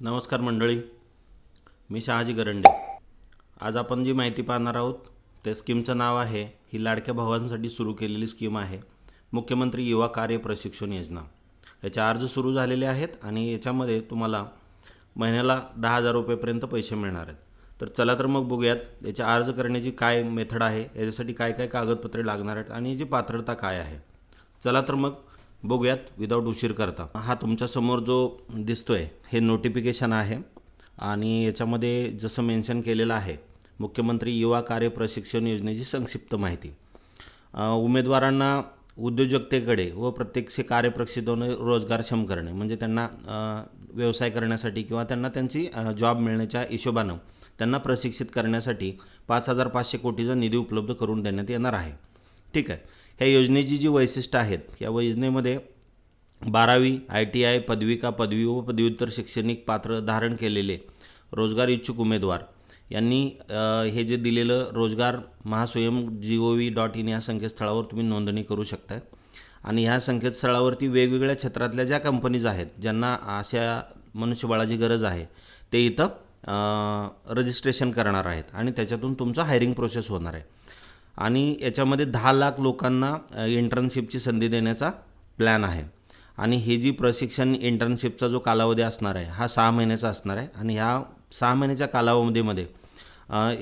नमस्कार मंडळी मी शहाजी गरंडे. आज आपण जी माहिती पाहणार आहोत त्या स्कीमचं नाव आहे ही लाडक्या भावांसाठी सुरू केलेली स्कीम आहे मुख्यमंत्री युवा कार्य प्रशिक्षण योजना. याचे अर्ज सुरू झालेले आहेत आणि याच्यामध्ये तुम्हाला महिन्याला दहा हजार रुपयेपर्यंत पैसे मिळणार आहेत. तर चला तर मग बघूयात याचे अर्ज करण्याची काय मेथड आहे याच्यासाठी काय काय कागदपत्रे लागणार आहेत आणि याची पात्रता काय आहे. चला तर मग बघूयात विदाऊट उशीर करता. हा तुमच्यासमोर जो दिसतोय हे नोटिफिकेशन आहे. आणि याच्यामध्ये जसं मेन्शन केलेलं आहे मुख्यमंत्री युवा कार्य प्रशिक्षण योजनेची संक्षिप्त माहिती. उमेदवारांना उद्योजकतेकडे व प्रत्यक्ष कार्यप्रशिक्षण रोजगारक्षम करणे म्हणजे त्यांना व्यवसाय करण्यासाठी किंवा त्यांना त्यांची जॉब मिळण्याच्या हिशोबानं त्यांना प्रशिक्षित करण्यासाठी पाच हजार पाचशे कोटीचा निधी उपलब्ध करून देण्यात येणार आहे. ठीक आहे. ह्या योजनेची जी वैशिष्ट्य आहेत या योजनेमध्ये बारावी आय टी आय पदविका पदवी व पदव्युत्तर शैक्षणिक पात्र धारण केलेले रोजगार इच्छुक उमेदवार यांनी हे जे दिलेलं रोजगार Mahaswayam G O V dot in या संकेतस्थळावर तुम्ही नोंदणी करू शकता आणि ह्या संकेतस्थळावरती वेगवेगळ्या क्षेत्रातल्या ज्या कंपनीज आहेत ज्यांना अशा मनुष्यबळाची गरज आहे ते इथं रजिस्ट्रेशन करणार आहेत आणि त्याच्यातून तुमचं हायरिंग प्रोसेस होणार आहे. आणि याच्यामध्ये दहा लाख लोकांना इंटर्नशिपची संधी देण्याचा प्लॅन आहे. आणि हे जी प्रशिक्षण इंटर्नशिपचा जो कालावधी असणार आहे हा सहा महिन्याचा असणार आहे. आणि ह्या सहा महिन्याच्या कालावधीमध्ये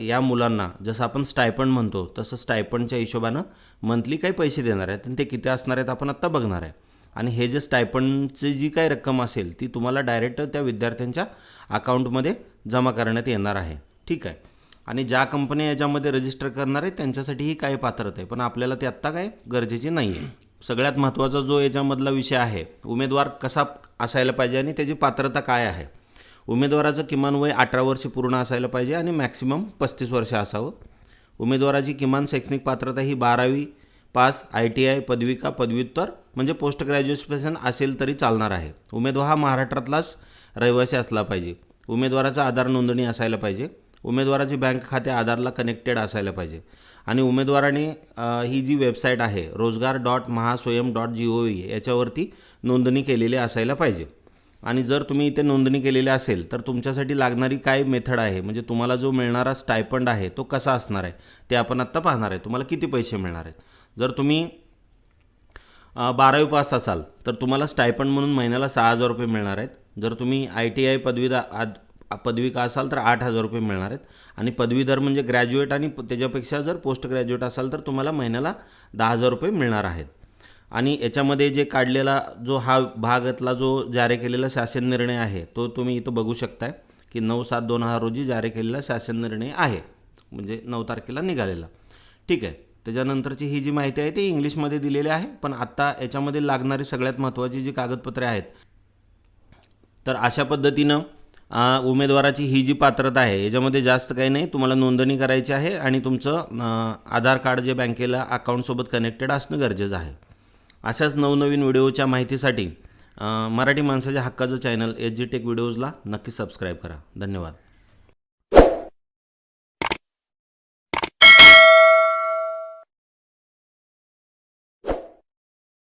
या मुलांना जसं आपण स्टायपंड म्हणतो तसं स्टायपंडच्या हिशोबानं मंथली काही पैसे देणार आहेत. आणि ते किती असणार आहेत आपण आत्ता बघणार आहे. आणि हे जे स्टायपंडची जी काही रक्कम असेल ती तुम्हाला डायरेक्ट त्या विद्यार्थ्यांच्या अकाउंटमध्ये जमा करण्यात येणार आहे. ठीक आहे? आणि ज्या कंपन्या याच्यामध्ये रजिस्टर करणार आहेत त्यांच्यासाठी ही काही पात्रता आहे. पण आपल्याला ते आत्ता काय गरजेची नाही आहे सगळ्यात महत्त्वाचा जो याच्यामधला विषय आहे उमेदवार कसा असायला पाहिजे आणि त्याची पात्रता काय आहे? उमेदवाराचं किमान वय अठरा वर्ष पूर्ण असायला पाहिजे आणि मॅक्सिमम पस्तीस वर्ष असावं. उमेदवाराची किमान शैक्षणिक पात्रता ही बारावी पास आय टी आय पदविका पदव्युत्तर म्हणजे पोस्ट ग्रॅज्युएशन असेल तरी चालणार आहे. उमेदवार हा महाराष्ट्रातलाच रहिवासी असला पाहिजे. उमेदवाराचा आधार नोंदणी असायला पाहिजे. उमेदवाराची बँक खाते आधारला कनेक्टेड असायला पाहिजे. आणि उमेदवाराने ही जी वेबसाईट आहे रोजगार dot Mahaswayam dot G O V याच्यावरती नोंदणी केलेली असायला पाहिजे. आणि जर तुम्ही इथे नोंदणी केलेली असेल तर तुमच्यासाठी लागणारी काय मेथड आहे? म्हणजे तुम्हाला जो मिळणारा स्टायपंड आहे तो कसा असणार आहे? ते आपण आत्ता पाहणार आहे. तुम्हाला किती पैसे मिळणार आहेत? जर तुम्ही बारावी पास असाल तर तुम्हाला स्टायपंड म्हणून महिन्याला सहा हजार रुपये मिळणार आहेत. जर तुम्ही आय टी आय पदवीदा आद पदविका असाल तर आठ हजार रुपये मिळणार आहेत. आणि पदवीधर म्हणजे ग्रॅज्युएट आणि त्याच्यापेक्षा जर पोस्ट ग्रॅज्युएट असाल तर तुम्हाला महिन्याला दहा हजार रुपये मिळणार आहेत. आणि याच्यामध्ये जे काढलेला जो हा भागातला जो जारी केलेला शासन निर्णय आहे तो तुम्ही इथं बघू शकताय की नऊ सात दोन हजार रोजी जारी केलेला शासन निर्णय आहे. म्हणजे नऊ तारखेला निघालेला. ठीक आहे. त्याच्यानंतरची ही जी माहिती आहे ती इंग्लिशमध्ये दिलेली आहे पण आत्ता याच्यामध्ये लागणारी सगळ्यात महत्त्वाची जी कागदपत्रे आहेत तर अशा पद्धतीनं उमेदवाराची ही जी पात्रता आहे याच्यामध्ये जास्त काही नाही. तुम्हाला नोंदणी करायची आहे आणि तुमचं आधार कार्ड जे बँकेला अकाउंटसोबत कनेक्टेड असणं गरजेचं आहे. अशाच नवनवीन व्हिडिओच्या माहितीसाठी मराठी माणसाच्या हक्काचं चॅनल एच जी टेक व्हिडिओजला नक्की सबस्क्राईब करा. धन्यवाद.